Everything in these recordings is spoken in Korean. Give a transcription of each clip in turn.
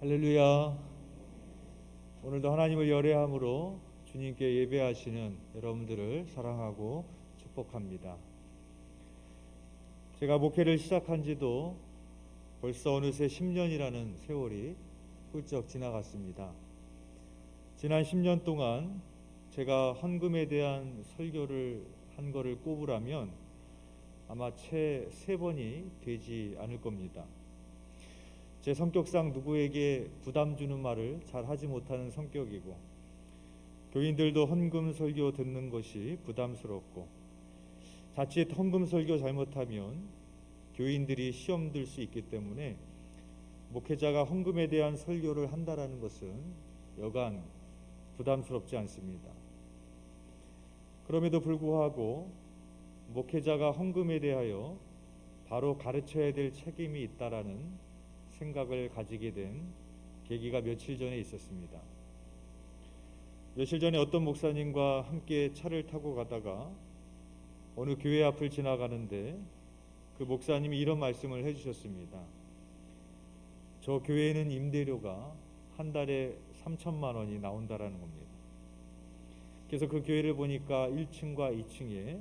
할렐루야. 오늘도 하나님을 열애함으로 주님께 예배하시는 여러분들을 사랑하고 축복합니다. 제가 목회를 시작한 지도 벌써 어느새 10년이라는 세월이 훌쩍 지나갔습니다. 지난 10년 동안 제가 헌금에 대한 설교를 한 거를 꼽으라면 아마 채 세 번이 되지 않을 겁니다. 제 성격상 누구에게 부담 주는 말을 잘 하지 못하는 성격이고 교인들도 헌금 설교 듣는 것이 부담스럽고 자칫 헌금 설교 잘못하면 교인들이 시험 들 수 있기 때문에 목회자가 헌금에 대한 설교를 한다라는 것은 여간 부담스럽지 않습니다. 그럼에도 불구하고 목회자가 헌금에 대하여 바로 가르쳐야 될 책임이 있다라는 생각을 가지게 된 계기가 며칠 전에 있었습니다. 며칠 전에 어떤 목사님과 함께 차를 타고 가다가 어느 교회 앞을 지나가는데 그 목사님이 이런 말씀을 해주셨습니다. 저 교회에는 임대료가 한 달에 3천만 원이 나온다라는 겁니다. 그래서 그 교회를 보니까 1층과 2층에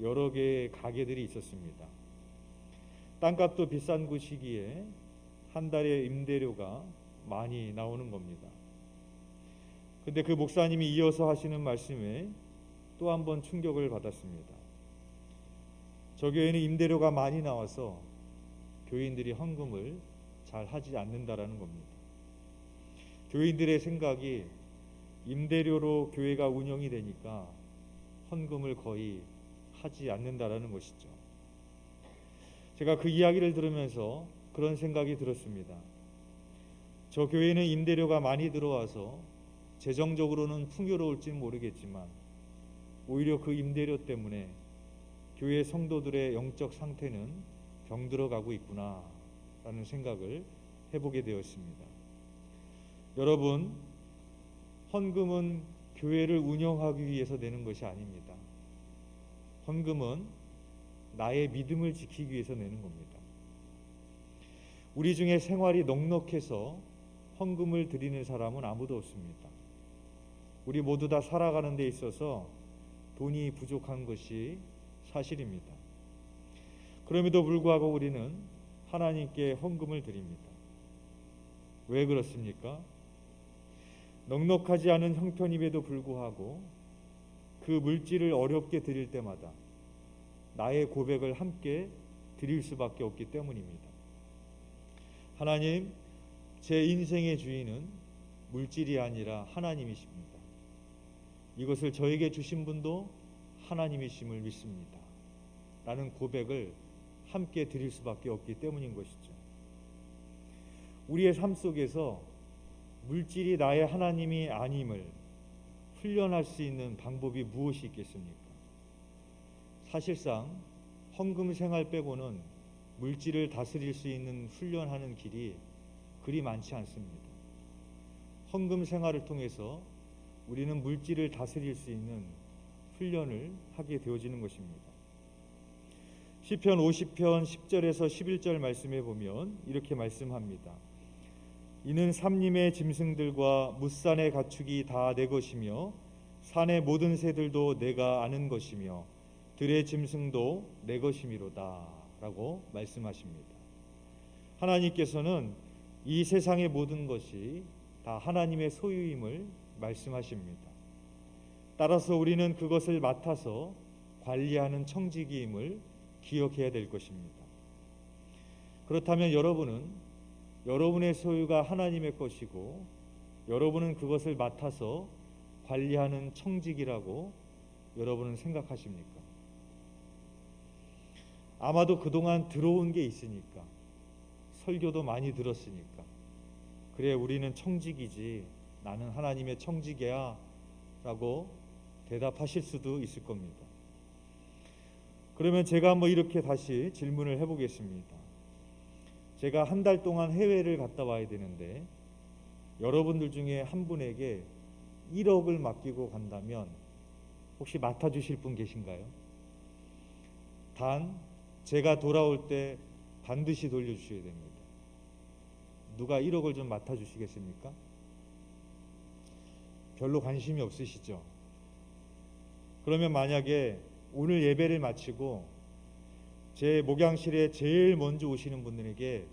여러 개의 가게들이 있었습니다. 땅값도 비싼 곳이기에 한 달에 임대료가 많이 나오는 겁니다. 근데 그 목사님이 이어서 하시는 말씀에 또 한 번 충격을 받았습니다. 저 교회는 임대료가 많이 나와서 교인들이 헌금을 잘 하지 않는다라는 겁니다. 교인들의 생각이 임대료로 교회가 운영이 되니까 헌금을 거의 하지 않는다라는 것이죠. 제가 그 이야기를 들으면서 그런 생각이 들었습니다. 저 교회는 임대료가 많이 들어와서 재정적으로는 풍요로울지는 모르겠지만 오히려 그 임대료 때문에 교회 성도들의 영적 상태는 병들어 가고 있구나 라는 생각을 해보게 되었습니다. 여러분, 헌금은 교회를 운영하기 위해서 내는 것이 아닙니다. 헌금은 나의 믿음을 지키기 위해서 내는 겁니다. 우리 중에 생활이 넉넉해서 헌금을 드리는 사람은 아무도 없습니다. 우리 모두 다 살아가는 데 있어서 돈이 부족한 것이 사실입니다. 그럼에도 불구하고 우리는 하나님께 헌금을 드립니다. 왜 그렇습니까? 넉넉하지 않은 형편임에도 불구하고 그 물질을 어렵게 드릴 때마다 나의 고백을 함께 드릴 수밖에 없기 때문입니다. 하나님, 제 인생의 주인은 물질이 아니라 하나님이십니다. 이것을 저에게 주신 분도 하나님이심을 믿습니다. 라는 고백을 함께 드릴 수밖에 없기 때문인 것이죠. 우리의 삶 속에서 물질이 나의 하나님이 아님을 훈련할 수 있는 방법이 무엇이 있겠습니까? 사실상 헌금 생활 빼고는 물질을 다스릴 수 있는 훈련하는 길이 그리 많지 않습니다. 헌금 생활을 통해서 우리는 물질을 다스릴 수 있는 훈련을 하게 되어지는 것입니다. 시편 50편 10절에서 11절 말씀에 보면 이렇게 말씀합니다. 이는 삼림의 짐승들과 무산의 가축이 다 내 것이며 산의 모든 새들도 내가 아는 것이며 들의 짐승도 내 것이미로다. 라고 말씀하십니다. 하나님께서는 이 세상의 모든 것이 다 하나님의 소유임을 말씀하십니다. 따라서 우리는 그것을 맡아서 관리하는 청지기임을 기억해야 될 것입니다. 그렇다면 여러분은 여러분의 소유가 하나님의 것이고 여러분은 그것을 맡아서 관리하는 청직이라고 여러분은 생각하십니까? 아마도 그동안 들어온 게 있으니까 설교도 많이 들었으니까 그래 우리는 청직이지 나는 하나님의 청직이야 라고 대답하실 수도 있을 겁니다. 그러면 제가 한번 이렇게 다시 질문을 해보겠습니다. 제가 한 달 동안 해외를 갔다 와야 되는데 여러분들 중에 한 분에게 1억을 맡기고 간다면 혹시 맡아주실 분 계신가요? 단 제가 돌아올 때 반드시 돌려주셔야 됩니다. 누가 1억을 좀 맡아 주시겠습니까? 별로 관심이 없으시죠? 그러면 만약에 오늘 예배를 마치고 제 목양실에 제일 먼저 오시는 분들에게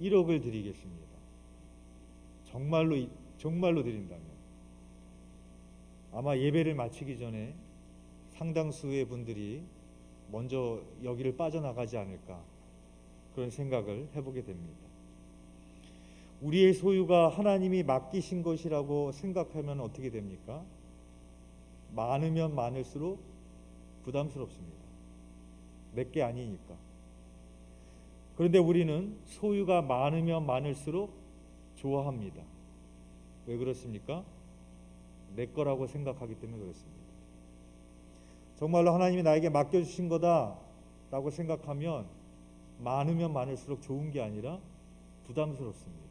1억을 드리겠습니다. 정말로 이- 정말로 드린다면 아마 예배를 마치기 전에 상당수의 분들이 먼저 여기를 빠져나가지 않을까 그런 생각을 해보게 됩니다. 우리의 소유가 하나님이 맡기신 것이라고 생각하면 어떻게 됩니까? 많으면 많을수록 부담스럽습니다. 내 게 아니니까. 그런데 우리는 소유가 많으면 많을수록 좋아합니다. 왜 그렇습니까? 내 거라고 생각하기 때문에 그렇습니다. 정말로 하나님이 나에게 맡겨주신 거다라고 생각하면 많으면 많을수록 좋은 게 아니라 부담스럽습니다.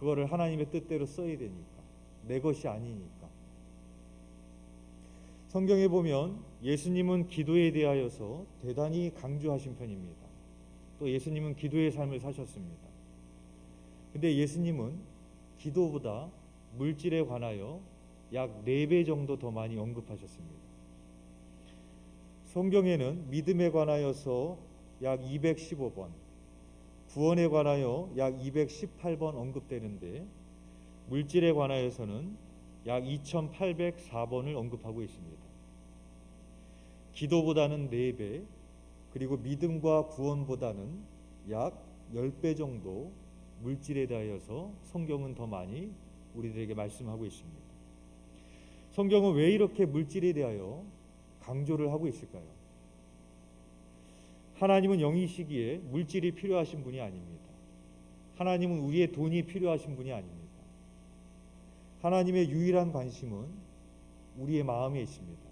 그거를 하나님의 뜻대로 써야 되니까 내 것이 아니니까. 성경에 보면 예수님은 기도에 대하여서 대단히 강조하신 편입니다. 또 예수님은 기도의 삶을 사셨습니다. 근데 예수님은 기도보다 물질에 관하여 약 4배 정도 더 많이 언급하셨습니다. 성경에는 믿음에 관하여서 약 215번, 구원에 관하여 약 218번 언급되는데 물질에 관하여서는 약 2804번을 언급하고 있습니다. 기도보다는 4배, 그리고 믿음과 구원보다는 약 10배 정도 물질에 대하여서 성경은 더 많이 우리들에게 말씀하고 있습니다. 성경은 왜 이렇게 물질에 대하여 강조를 하고 있을까요? 하나님은 영이시기에 물질이 필요하신 분이 아닙니다. 하나님은 우리의 돈이 필요하신 분이 아닙니다. 하나님의 유일한 관심은 우리의 마음에 있습니다.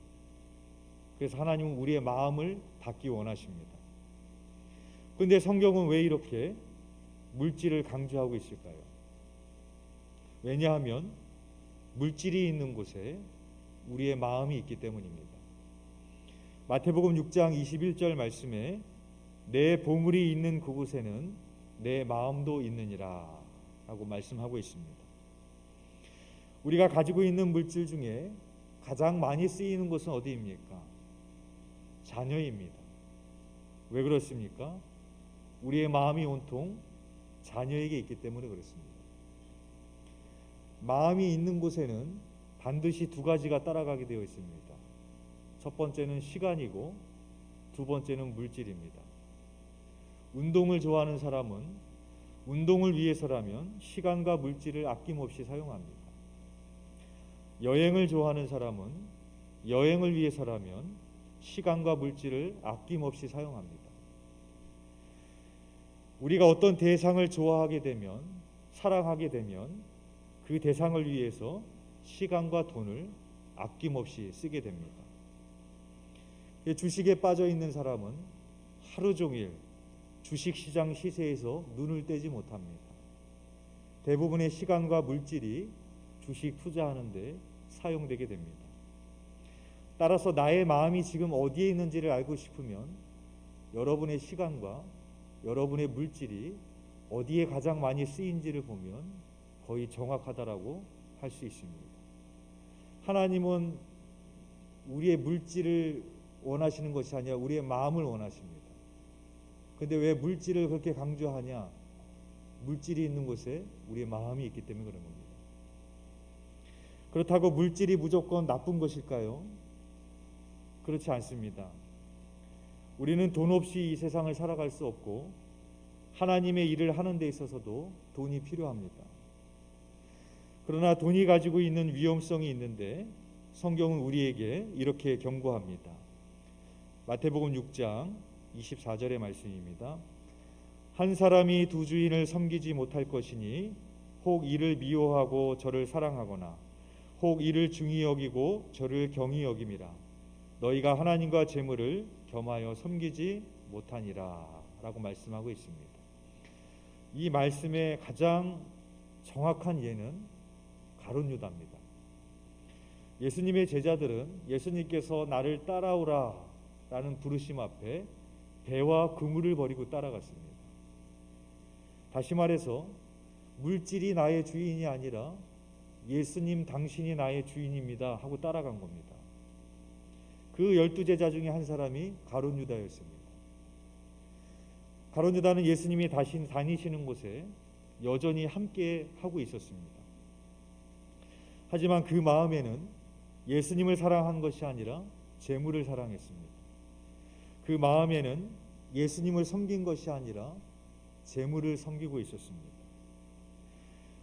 그래서 하나님은 우리의 마음을 받기 원하십니다. 그런데 성경은 왜 이렇게 물질을 강조하고 있을까요? 왜냐하면 물질이 있는 곳에 우리의 마음이 있기 때문입니다. 마태복음 6장 21절 말씀에 내 보물이 있는 그곳에는 내 마음도 있느니라 라고 말씀하고 있습니다. 우리가 가지고 있는 물질 중에 가장 많이 쓰이는 곳은 어디입니까? 자녀입니다. 왜 그렇습니까? 우리의 마음이 온통 자녀에게 있기 때문에 그렇습니다. 마음이 있는 곳에는 반드시 두 가지가 따라가게 되어 있습니다. 첫 번째는 시간이고 두 번째는 물질입니다. 운동을 좋아하는 사람은 운동을 위해서라면 시간과 물질을 아낌없이 사용합니다. 여행을 좋아하는 사람은 여행을 위해서라면 시간과 물질을 아낌없이 사용합니다. 우리가 어떤 대상을 좋아하게 되면 사랑하게 되면 그 대상을 위해서 시간과 돈을 아낌없이 쓰게 됩니다. 주식에 빠져 있는 사람은 하루 종일 주식 시장 시세에서 눈을 떼지 못합니다. 대부분의 시간과 물질이 주식 투자하는데 사용되게 됩니다. 따라서 나의 마음이 지금 어디에 있는지를 알고 싶으면 여러분의 시간과 여러분의 물질이 어디에 가장 많이 쓰인지를 보면 거의 정확하다라고 할 수 있습니다. 하나님은 우리의 물질을 원하시는 것이 아니라 우리의 마음을 원하십니다. 근데 왜 물질을 그렇게 강조하냐? 물질이 있는 곳에 우리의 마음이 있기 때문에 그런 겁니다. 그렇다고 물질이 무조건 나쁜 것일까요? 그렇지 않습니다. 우리는 돈 없이 이 세상을 살아갈 수 없고 하나님의 일을 하는 데 있어서도 돈이 필요합니다. 그러나 돈이 가지고 있는 위험성이 있는데 성경은 우리에게 이렇게 경고합니다. 마태복음 6장 24절의 말씀입니다. 한 사람이 두 주인을 섬기지 못할 것이니 혹 이를 미워하고 저를 사랑하거나 혹 이를 중히 여기고 저를 경히 여김이라 너희가 하나님과 재물을 겸하여 섬기지 못하니라라고 말씀하고 있습니다. 이 말씀의 가장 정확한 예는 가룟 유다입니다. 예수님의 제자들은 예수님께서 나를 따라오라 라는 부르심 앞에 배와 그물을 버리고 따라갔습니다. 다시 말해서 물질이 나의 주인이 아니라 예수님 당신이 나의 주인입니다 하고 따라간 겁니다. 그 열두 제자 중에 한 사람이 가론 유다였습니다. 가론 유다는 예수님이 다시 다니시는 곳에 여전히 함께 하고 있었습니다. 하지만 그 마음에는 예수님을 사랑한 것이 아니라 재물을 사랑했습니다. 그 마음에는 예수님을 섬긴 것이 아니라 재물을 섬기고 있었습니다.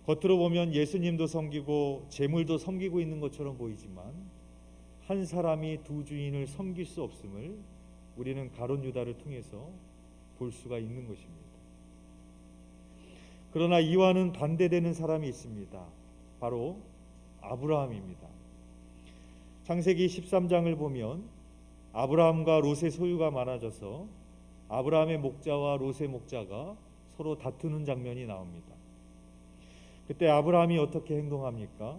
겉으로 보면 예수님도 섬기고 재물도 섬기고 있는 것처럼 보이지만 한 사람이 두 주인을 섬길 수 없음을 우리는 가론 유다를 통해서 볼 수가 있는 것입니다. 그러나 이와는 반대되는 사람이 있습니다. 바로 아브라함입니다. 창세기 13장을 보면 아브라함과 롯의 소유가 많아져서 아브라함의 목자와 롯의 목자가 서로 다투는 장면이 나옵니다. 그때 아브라함이 어떻게 행동합니까?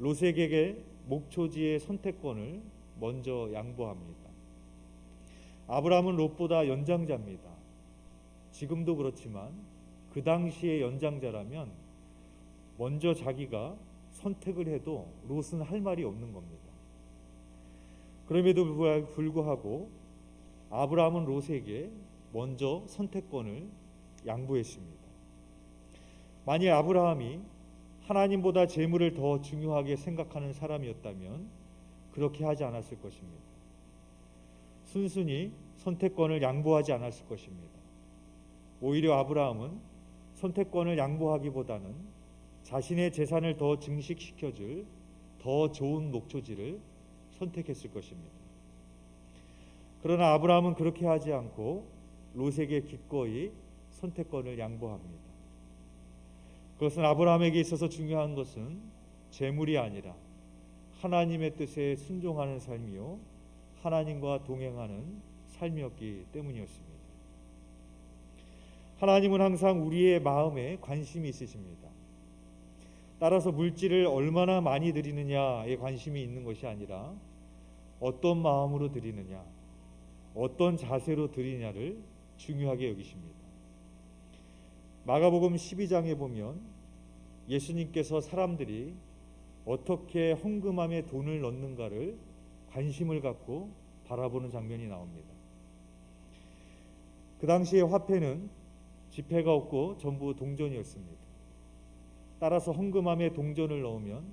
롯에게 목초지의 선택권을 먼저 양보합니다. 아브라함은 롯보다 연장자입니다. 지금도 그렇지만 그 당시의 연장자라면 먼저 자기가 선택을 해도 롯은 할 말이 없는 겁니다. 그럼에도 불구하고 아브라함은 롯에게 먼저 선택권을 양보했습니다. 만약 아브라함이 하나님보다 재물을 더 중요하게 생각하는 사람이었다면 그렇게 하지 않았을 것입니다. 순순히 선택권을 양보하지 않았을 것입니다. 오히려 아브라함은 선택권을 양보하기보다는 자신의 재산을 더 증식시켜줄 더 좋은 목초지를 선택했을 것입니다. 그러나 아브라함은 그렇게 하지 않고 롯에게 기꺼이 선택권을 양보합니다. 그것은 아브라함에게 있어서 중요한 것은 재물이 아니라 하나님의 뜻에 순종하는 삶이요 하나님과 동행하는 삶이었기 때문이었습니다. 하나님은 항상 우리의 마음에 관심이 있으십니다. 따라서 물질을 얼마나 많이 드리느냐에 관심이 있는 것이 아니라 어떤 마음으로 드리느냐, 어떤 자세로 드리냐를 중요하게 여기십니다. 마가복음 12장에 보면 예수님께서 사람들이 어떻게 헌금함에 돈을 넣는가를 관심을 갖고 바라보는 장면이 나옵니다. 그 당시에 화폐는 지폐가 없고 전부 동전이었습니다. 따라서 헌금함에 동전을 넣으면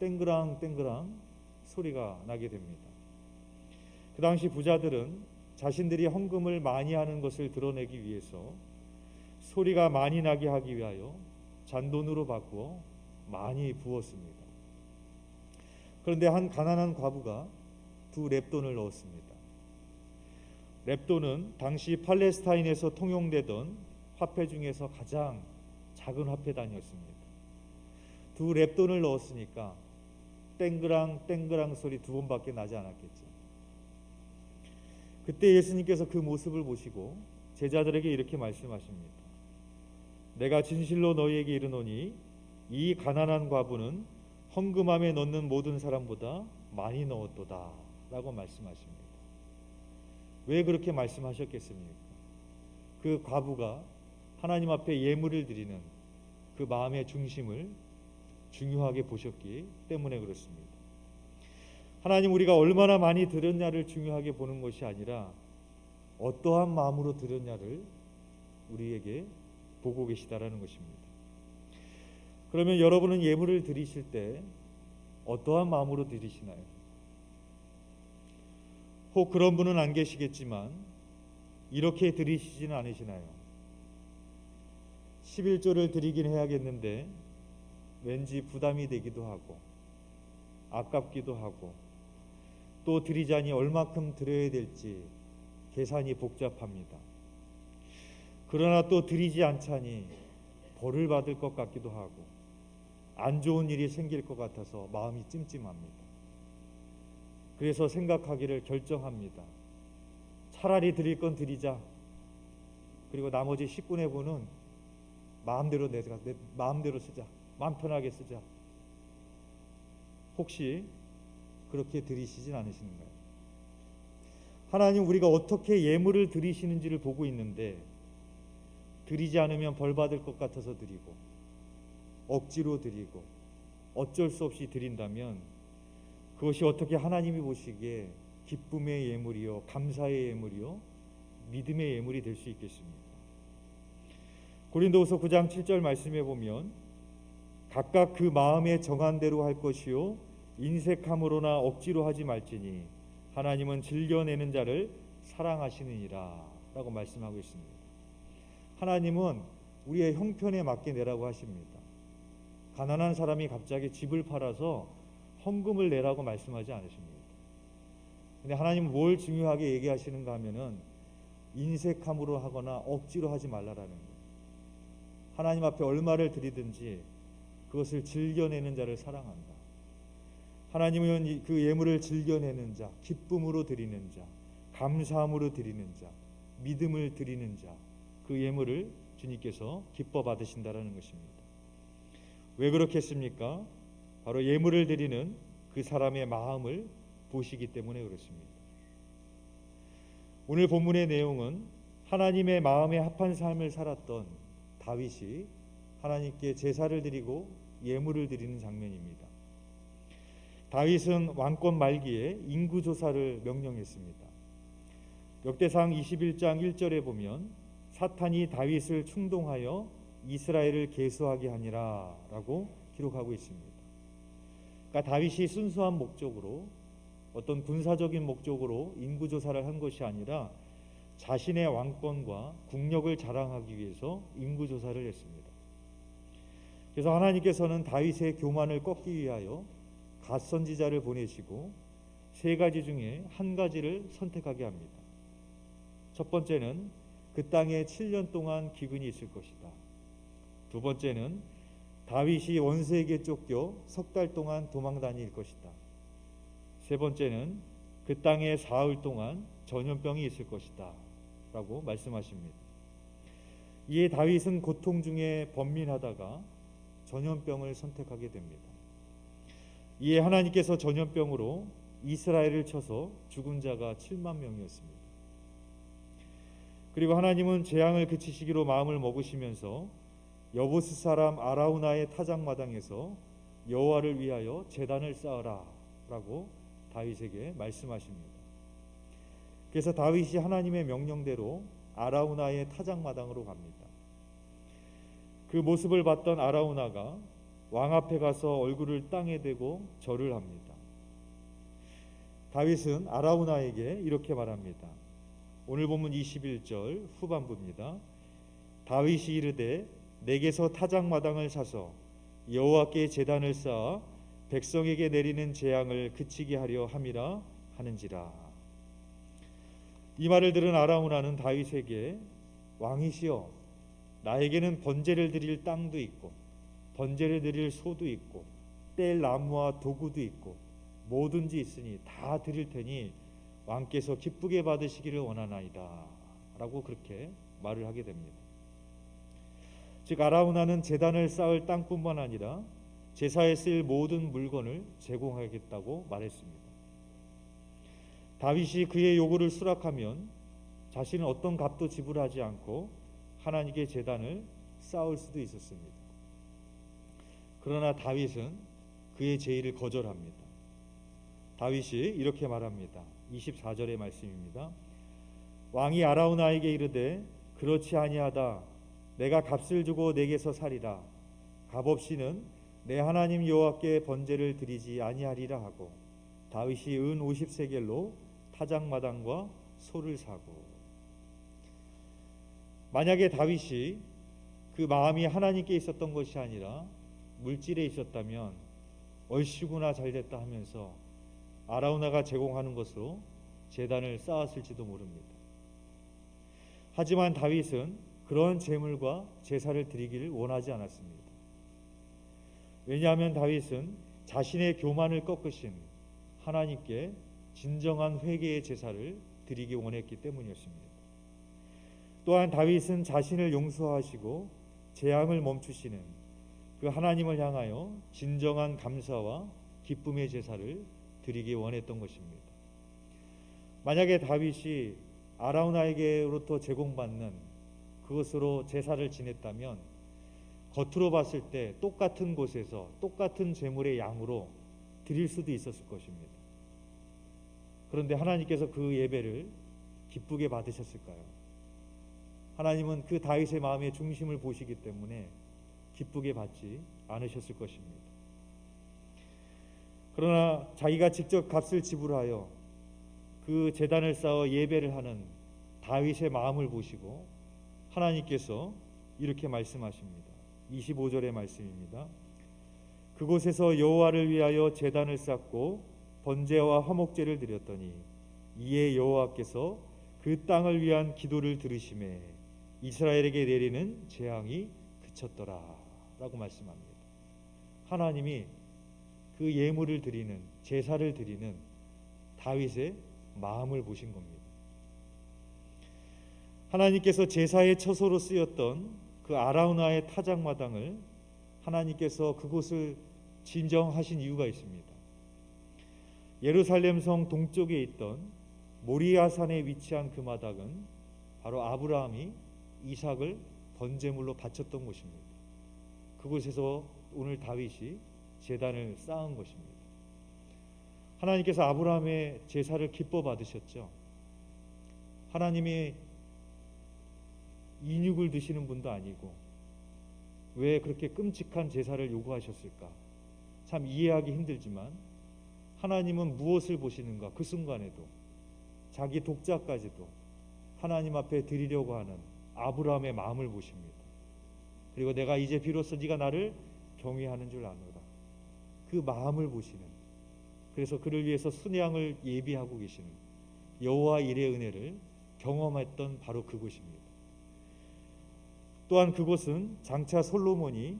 땡그랑 땡그랑 소리가 나게 됩니다. 그 당시 부자들은 자신들이 헌금을 많이 하는 것을 드러내기 위해서 소리가 많이 나게 하기 위하여 잔돈으로 바꾸어 많이 부었습니다. 그런데 한 가난한 과부가 두 랩돈을 넣었습니다. 랩돈은 당시 팔레스타인에서 통용되던 화폐 중에서 가장 작은 화폐 단위였습니다. 두 랩돈을 넣었으니까 땡그랑 땡그랑 소리 두 번밖에 나지 않았겠죠. 그때 예수님께서 그 모습을 보시고 제자들에게 이렇게 말씀하십니다. 내가 진실로 너희에게 이르노니 이 가난한 과부는 헌금함에 넣는 모든 사람보다 많이 넣었도다라고 말씀하십니다. 왜 그렇게 말씀하셨겠습니까? 그 과부가 하나님 앞에 예물을 드리는 그 마음의 중심을 중요하게 보셨기 때문에 그렇습니다. 하나님 우리가 얼마나 많이 들었냐를 중요하게 보는 것이 아니라 어떠한 마음으로 들었냐를 우리에게 보고 계시다라는 것입니다. 그러면 여러분은 예물을 드리실 때 어떠한 마음으로 드리시나요? 혹 그런 분은 안 계시겠지만 이렇게 드리시지는 않으시나요? 11조를 드리긴 해야겠는데 왠지 부담이 되기도 하고 아깝기도 하고 또 드리자니 얼마큼 드려야 될지 계산이 복잡합니다. 그러나 또 드리지 않자니 벌을 받을 것 같기도 하고 안 좋은 일이 생길 것 같아서 마음이 찜찜합니다. 그래서 생각하기를 결정합니다. 차라리 드릴 건 드리자. 그리고 나머지 10분의 분은 마음대로 내가 내 마음대로 쓰자. 마음 편하게 쓰자. 혹시 그렇게 드리시진 않으신가요? 하나님 우리가 어떻게 예물을 드리시는지를 보고 있는데 드리지 않으면 벌 받을 것 같아서 드리고 억지로 드리고 어쩔 수 없이 드린다면 그것이 어떻게 하나님이 보시기에 기쁨의 예물이요 감사의 예물이요 믿음의 예물이 될 수 있겠습니까? 고린도후서 9장 7절 말씀에 보면 각각 그 마음에 정한 대로 할 것이요 인색함으로나 억지로 하지 말지니 하나님은 즐겨내는 자를 사랑하시느니라라고 말씀하고 있습니다. 하나님은 우리의 형편에 맞게 내라고 하십니다. 가난한 사람이 갑자기 집을 팔아서 헌금을 내라고 말씀하지 않으십니다. 근데 하나님은 뭘 중요하게 얘기하시는가 하면은 인색함으로 하거나 억지로 하지 말라라는 거예요. 하나님 앞에 얼마를 드리든지 그것을 즐겨내는 자를 사랑한다. 하나님은 그 예물을 즐겨내는 자, 기쁨으로 드리는 자, 감사함으로 드리는 자, 믿음을 드리는 자, 그 예물을 주님께서 기뻐 받으신다라는 것입니다. 왜 그렇겠습니까? 바로 예물을 드리는 그 사람의 마음을 보시기 때문에 그렇습니다. 오늘 본문의 내용은 하나님의 마음에 합한 삶을 살았던 다윗이 하나님께 제사를 드리고 예물을 드리는 장면입니다. 다윗은 왕권 말기에 인구 조사를 명령했습니다. 역대상 21장 1절에 보면 사탄이 다윗을 충동하여 이스라엘을 계수하게 하니라라고 기록하고 있습니다. 그러니까 다윗이 순수한 목적으로 어떤 군사적인 목적으로 인구 조사를 한 것이 아니라 자신의 왕권과 국력을 자랑하기 위해서 인구 조사를 했습니다. 그래서 하나님께서는 다윗의 교만을 꺾기 위하여 갓 선지자를 보내시고 세 가지 중에 한 가지를 선택하게 합니다. 첫 번째는 그 땅에 7년 동안 기근이 있을 것이다. 두 번째는 다윗이 원수에게 쫓겨 석 달 동안 도망 다닐 것이다. 세 번째는 그 땅에 사흘 동안 전염병이 있을 것이다. 라고 말씀하십니다. 이에 다윗은 고통 중에 번민하다가 전염병을 선택하게 됩니다. 이에 하나님께서 전염병으로 이스라엘을 쳐서 죽은 자가 7만 명이었습니다. 그리고 하나님은 재앙을 그치시기로 마음을 먹으시면서 여보스 사람 아라우나의 타작마당에서 여호와를 위하여 제단을 쌓아라라고 다윗에게 말씀하십니다. 그래서 다윗이 하나님의 명령대로 아라우나의 타작마당으로 갑니다. 그 모습을 봤던 아라우나가 왕 앞에 가서 얼굴을 땅에 대고 절을 합니다. 다윗은 아라우나에게 이렇게 말합니다. 오늘 본문 21절 후반부입니다. 다윗이 이르되 내게서 타작마당을 사서 여호와께 제단을 쌓아 백성에게 내리는 재앙을 그치게 하려 함이라 하는지라. 이 말을 들은 아라우나는 다윗에게 왕이시여 나에게는 번제를 드릴 땅도 있고 번제를 드릴 소도 있고 뗄 나무와 도구도 있고 뭐든지 있으니 다 드릴 테니 왕께서 기쁘게 받으시기를 원하나이다라고 그렇게 말을 하게 됩니다. 즉 아라우나는 제단을 쌓을 땅뿐만 아니라 제사에 쓰일 모든 물건을 제공하겠다고 말했습니다. 다윗이 그의 요구를 수락하면 자신은 어떤 값도 지불하지 않고 하나님께 제단을 쌓을 수도 있었습니다. 그러나 다윗은 그의 제의를 거절합니다. 다윗이 이렇게 말합니다. 24절의 말씀입니다. 왕이 아라우나에게 이르되 그렇지 아니하다 내가 값을 주고 내게서 살이라 값 없이는 내 하나님 여호와께 번제를 드리지 아니하리라 하고 다윗이 은 50세겔로 타작마당과 소를 사고 만약에 다윗이 그 마음이 하나님께 있었던 것이 아니라 물질에 있었다면 얼씨구나 잘됐다 하면서 아라우나가 제공하는 것으로 재단을 쌓았을지도 모릅니다. 하지만 다윗은 그런 재물과 제사를 드리기를 원하지 않았습니다. 왜냐하면 다윗은 자신의 교만을 꺾으신 하나님께 진정한 회개의 제사를 드리기 원했기 때문이었습니다. 또한 다윗은 자신을 용서하시고 재앙을 멈추시는 그 하나님을 향하여 진정한 감사와 기쁨의 제사를 드리기 원했던 것입니다. 만약에 다윗이 아라우나에게로부터 제공받는 그것으로 제사를 지냈다면 겉으로 봤을 때 똑같은 곳에서 똑같은 제물의 양으로 드릴 수도 있었을 것입니다. 그런데 하나님께서 그 예배를 기쁘게 받으셨을까요? 하나님은 그 다윗의 마음의 중심을 보시기 때문에 기쁘게 받지 않으셨을 것입니다. 그러나 자기가 직접 값을 지불하여 그 재단을 쌓아 예배를 하는 다윗의 마음을 보시고 하나님께서 이렇게 말씀하십니다. 25절의 말씀입니다. 그곳에서 여호와를 위하여 제단을 쌓고 번제와 화목제를 드렸더니 이에 여호와께서 그 땅을 위한 기도를 들으심에 이스라엘에게 내리는 재앙이 그쳤더라라고 말씀합니다. 하나님이 그 예물을 드리는 제사를 드리는 다윗의 마음을 보신 겁니다. 하나님께서 제사의 처소로 쓰였던 그 아라우나의 타작마당을 하나님께서 그곳을 진정하신 이유가 있습니다. 예루살렘 성 동쪽에 있던 모리아산에 위치한 그 마당은 바로 아브라함이 이삭을 번제물로 바쳤던 곳입니다. 그곳에서 오늘 다윗이 제단을 쌓은 것입니다. 하나님께서 아브라함의 제사를 기뻐 받으셨죠. 하나님이 인육을 드시는 분도 아니고 왜 그렇게 끔찍한 제사를 요구하셨을까? 참 이해하기 힘들지만 하나님은 무엇을 보시는가? 그 순간에도 자기 독자까지도 하나님 앞에 드리려고 하는 아브라함의 마음을 보십니다. 그리고 내가 이제 비로소 네가 나를 경외하는 줄 아노라. 그 마음을 보시는 그래서 그를 위해서 순양을 예비하고 계시는 여호와 일의 은혜를 경험했던 바로 그곳입니다. 또한 그곳은 장차 솔로몬이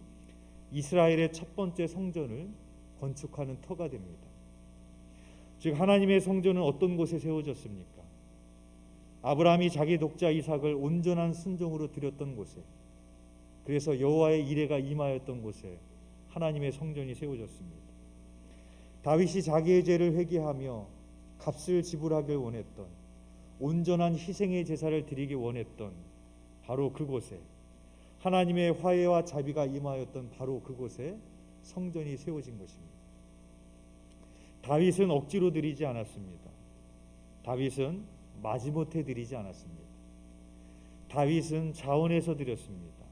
이스라엘의 첫 번째 성전을 건축하는 터가 됩니다. 즉 하나님의 성전은 어떤 곳에 세워졌습니까? 아브라함이 자기 독자 이삭을 온전한 순종으로 드렸던 곳에 그래서 여호와의 이레가 임하였던 곳에 하나님의 성전이 세워졌습니다. 다윗이 자기의 죄를 회개하며 값을 지불하길 원했던 온전한 희생의 제사를 드리기 원했던 바로 그곳에 하나님의 화해와 자비가 임하였던 바로 그곳에 성전이 세워진 것입니다. 다윗은 억지로 드리지 않았습니다. 다윗은 마지못해 드리지 않았습니다. 다윗은 자원해서 드렸습니다.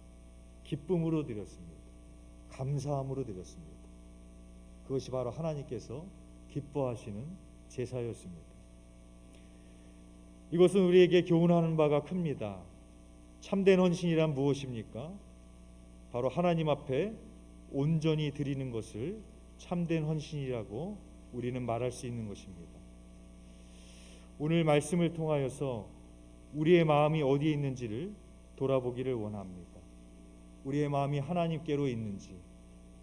기쁨으로 드렸습니다. 감사함으로 드렸습니다. 그것이 바로 하나님께서 기뻐하시는 제사였습니다. 이것은 우리에게 교훈하는 바가 큽니다. 참된 헌신이란 무엇입니까? 바로 하나님 앞에 온전히 드리는 것을 참된 헌신이라고 우리는 말할 수 있는 것입니다. 오늘 말씀을 통하여서 우리의 마음이 어디에 있는지를 돌아보기를 원합니다. 우리의 마음이 하나님께로 있는지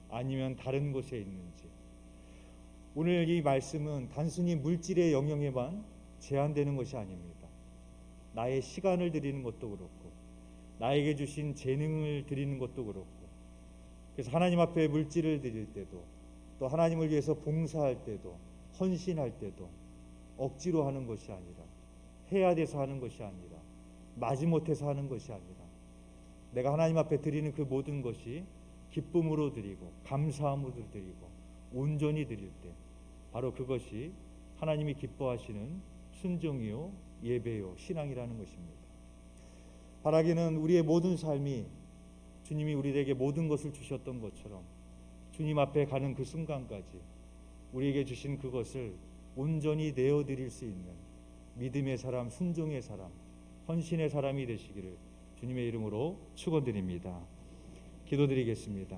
아니면 다른 곳에 있는지 오늘 이 말씀은 단순히 물질의 영역에만 제한되는 것이 아닙니다. 나의 시간을 드리는 것도 그렇고 나에게 주신 재능을 드리는 것도 그렇고 그래서 하나님 앞에 물질을 드릴 때도 또 하나님을 위해서 봉사할 때도 헌신할 때도 억지로 하는 것이 아니라 해야 돼서 하는 것이 아니라 마지못해서 하는 것이 아니라 내가 하나님 앞에 드리는 그 모든 것이 기쁨으로 드리고 감사함으로 드리고 온전히 드릴 때 바로 그것이 하나님이 기뻐하시는 순종이요 예배요 신앙이라는 것입니다. 바라기는 우리의 모든 삶이 주님이 우리에게 모든 것을 주셨던 것처럼 주님 앞에 가는 그 순간까지 우리에게 주신 그것을 온전히 내어 드릴 수 있는 믿음의 사람, 순종의 사람, 헌신의 사람이 되시기를 주님의 이름으로 축원드립니다. 기도드리겠습니다.